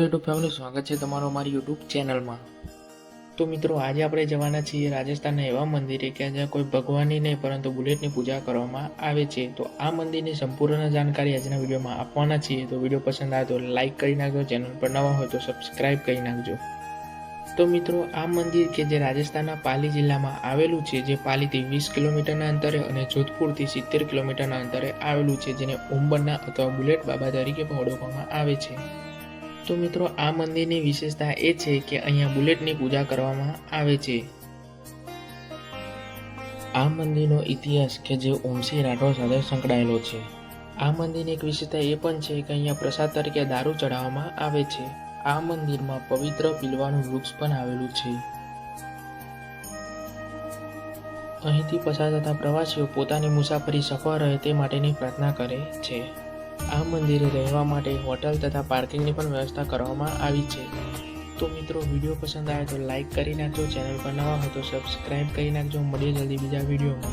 YouTube family, સ્વાગત છે તમારો અમારી યુટ્યુબ ચેનલમાં. તો મિત્રો, આજે આપણે જવાના છીએ રાજસ્થાનના એવા મંદિરે કે જ્યાં કોઈ ભગવાનની નહીં, પરંતુ બુલેટની પૂજા કરવામાં આવે છે. તો આ મંદિરની સંપૂર્ણ જાણકારી આજના વિડીયોમાં આપવાના છીએ. તો વીડિયો પસંદ આવે તો લાઇક કરી નાખજો, ચેનલ પર નવા હોય તો સબસ્ક્રાઇબ કરી નાખજો. તો મિત્રો, આ મંદિર કે જે રાજસ્થાનના પાલી જિલ્લામાં આવેલું છે, જે પાલીથી વીસ કિલોમીટરના અંતરે અને જોધપુરથી સિત્તેર કિલોમીટરના અંતરે આવેલું છે, જેને ઉંબરના અથવા બુલેટ બાબા તરીકે પણ ઓળખવામાં આવે છે. તો મિત્રો, આ મંદિરની વિશેષતા એ છે કે અહીંયા બુલેટની પૂજા કરવામાં આવે છે. આ મંદિરનો ઇતિહાસ કે જે ઓમસી રાઠોડ સાથે સંકળાયેલો છે. આ મંદિરની એક વિશેષતા એ પણ છે કે અહીંયા પ્રસાદ તરીકે દારૂ ચડાવવામાં આવે છે. આ મંદિરમાં પવિત્ર પીલવાનું વૃક્ષ પણ આવેલું છે. અહીંથી પસાર થતા પ્રવાસીઓ પોતાની મુસાફરી સફળ રહે તે માટેની પ્રાર્થના કરે છે. આ મંદિરે રહેવા માટે હોટલ તથા પાર્કિંગની પણ વ્યવસ્થા કરવામાં આવી છે. તો મિત્રો, વીડિયો પસંદ આવે તો લાઇક કરી નાખજો, ચેનલ પર નવા હોય તો સબસ્ક્રાઈબ કરી નાખજો. મળીએ જલ્દી બીજા વિડીયોમાં.